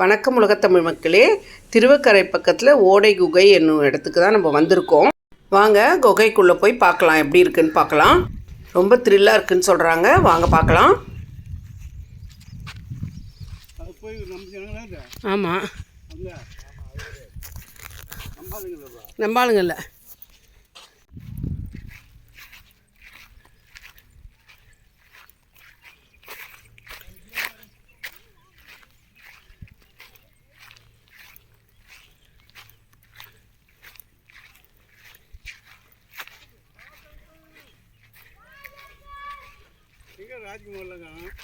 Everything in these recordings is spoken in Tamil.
வணக்கம் உலகத்தமிழ் மக்களே. திருவக்கரை பக்கத்தில் ஓடை குகை என்னும் இடத்துக்கு தான் நம்ம வந்திருக்கோம். வாங்க குகைக்குள்ளே போய் பார்க்கலாம். எப்படி இருக்குன்னு பார்க்கலாம். ரொம்ப த்ரில்லாக இருக்குன்னு சொல்கிறாங்க வாங்க பார்க்கலாம். ஆமாம் நம்பாளுங்கள்ல.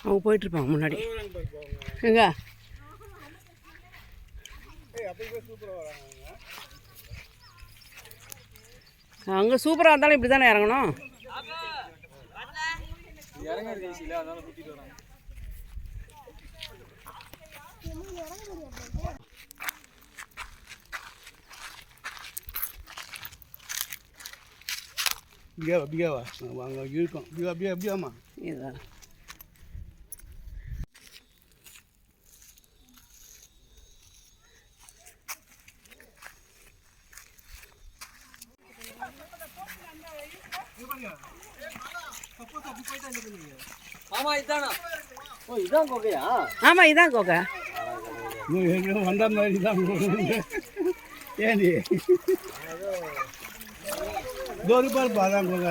அவங்க போயிட்டுருப்பாங்க முன்னாடி. வருவாங்க பாரு போவாங்க எங்க? போய் அங்கே சூப்பராக இருந்தாலும் இப்படி தானே இறங்கணும்? இங்கே அப்படியே வா அங்கே இருக்கோம். அப்படியே அப்படியே அப்படியாம்மா இதுதான் ஆமாம் இதான்? கோகை. நீ எங்கே வந்த மாதிரி தான் ஏண்டி? தோறு பார் பாதான் போக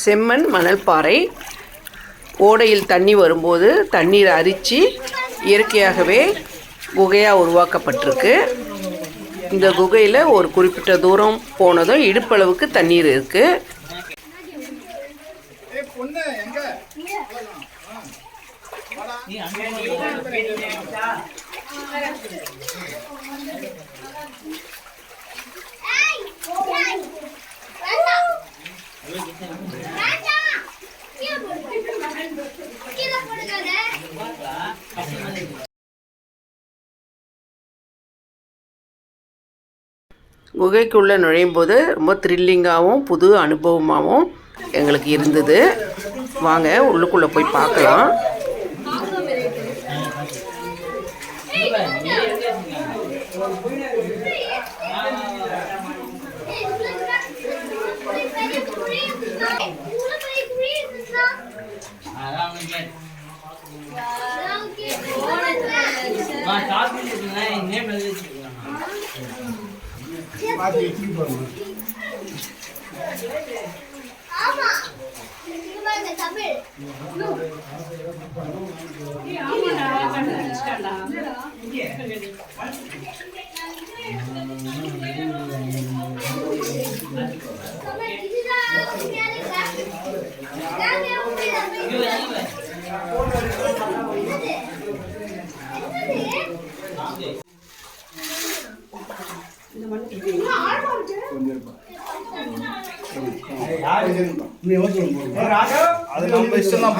செம்மண் மணல் பாறை ஓடையில் தண்ணி வரும்போது தண்ணீரை அரித்து இயற்கையாகவே குகையாக உருவாக்கப்பட்டிருக்கு. இந்த குகையில் ஒரு குறிப்பிட்ட தூரம் போனதும் இடுப்பளவுக்கு தண்ணீர் இருக்குது குகைக்குள்ளே நுழையும் போது ரொம்ப த்ரில்லிங்காகவும் புது அனுபவமாகவும் எங்களுக்கு இருந்தது. வாங்க உள்ளுக்குள்ளே போய் பார்க்கலாம். ஆமா இங்க தமிழ் அது நம்ம இஷ்டம் தான்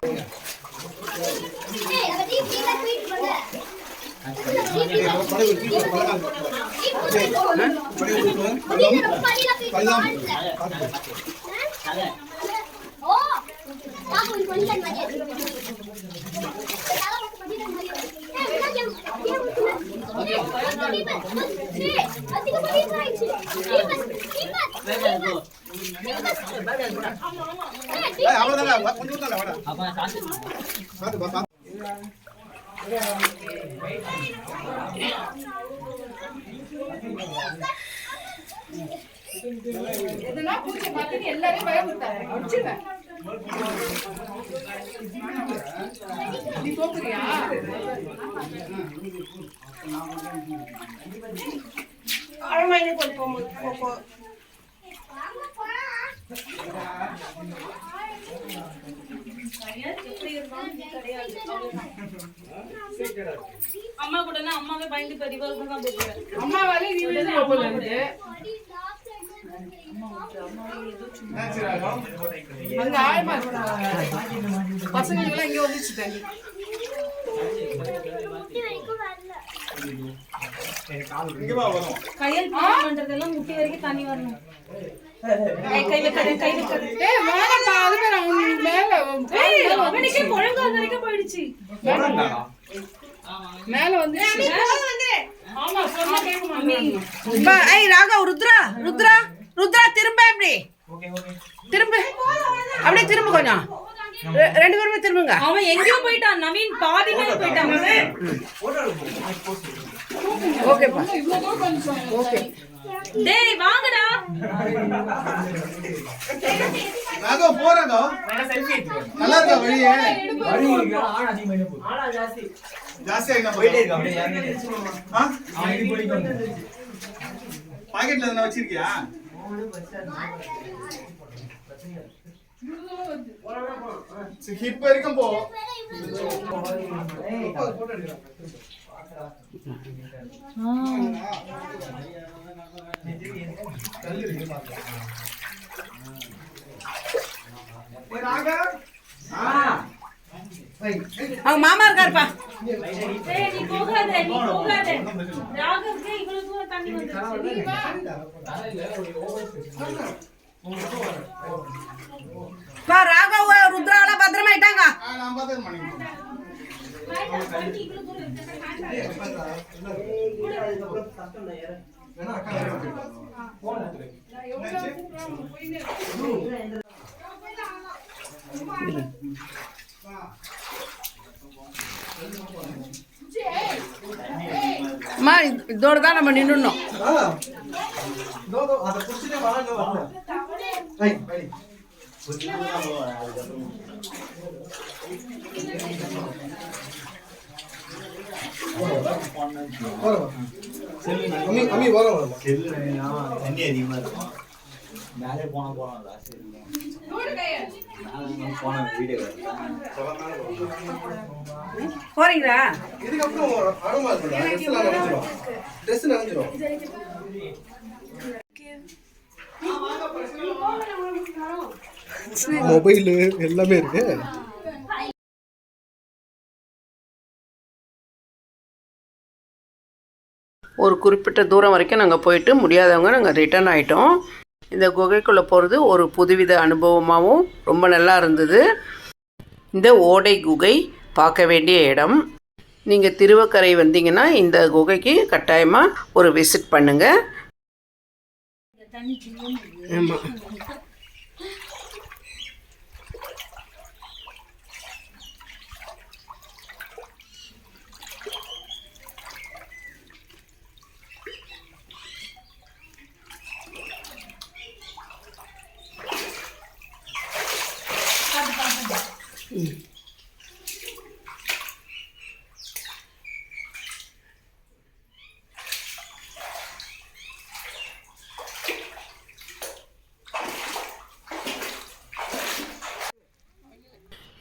ஓ நான் கொஞ்சம் கொஞ்சம் மாதிரி அவ்வளோதானே கொஞ்சம் தானே வாடா பார்த்து பா பார்த்து எதுனா பூச்சி பார்த்துட்டு எல்லாரையும் பயமுறுத்தாங்க அடிச்சிருவேன் நீ போக்குறியா அம்மா கூடனா அம்மாவே பயந்து பெரியவா தான் போயிருவேன் அம்மாவாலே நீ விழுந்து போல இருக்கு அங்க ஆழமா இருக்கு பசங்களுக்கு எல்லாம் இங்க வந்துச்சு தண்ணி கையல் பண்றதெல்லாம் முட்டி வரைக்கும் தண்ணி வரணும். போயிடுச்சு. மேல வந்து. ராகவ் ருத்ரா ருத்ரா ருத்ரா திரும்ப எப்படி திரும்ப. அப்படியே திரும்ப கொஞ்சம். ரெண்டு பேருமே திரும்புங்க. அவன் எங்கேயோ போயிட்டான். நவீன் பாதி மேல போயிட்டான். ஓகேப்பா ஓகே டேய் வாங்கடா. ராகவ போறாங்க நல்லா இருக்கா வழியே? ஜாஸ்தி ஆகினா பாக்கெட்ல எதனா வச்சிருக்கியா? ஹிப் வரைக்கும் போ அவங்க மாமா இருக்காருப்பா. நீ போகாத நீ போகாத. ராகவுக்கு இவ்வளவு தூரம் தண்ணி வந்துருச்சு. பா ராகவ் ருத்ராவெல்லாம் பத்திரமா ஆயிட்டாங்க ஆ, நான் பார்த்து பண்ணிக்கிறேன் அம்மா இது- இதோட தான் நம்ம நின்றுணும் தண்ணி அதிகமா இருக்கும் மேலே போனா போனாம்ல சரி மேலே போன வீடியோ போறீங்களா இதுக்கப்புறம் ட்ரெஸ் நினைச்சிரும் மொபைலு எல்லாமே இருக்கு. ஒரு குறிப்பிட்ட தூரம் வரைக்கும் நாங்கள் போயிட்டு முடியாதவங்க நாங்கள் ரிட்டர்ன் ஆகிட்டோம் இந்த குகைக்குள்ளே போகிறது ஒரு புதுவித அனுபவமாகவும் ரொம்ப நல்லா இருந்தது. இந்த ஓடை குகை பார்க்க வேண்டிய இடம். நீங்கள் திருவக்கரை வந்தீங்கன்னா இந்த குகைக்கு கட்டாயமாக ஒரு விசிட் பண்ணுங்கள் ஆமாம்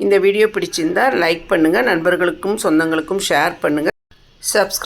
இந்த வீடியோ பிடிச்சிருந்தா லைக் பண்ணுங்கள் நண்பர்களுக்கும் சொந்தங்களுக்கும் ஷேர் பண்ணுங்கள் சப்ஸ்கிரைப்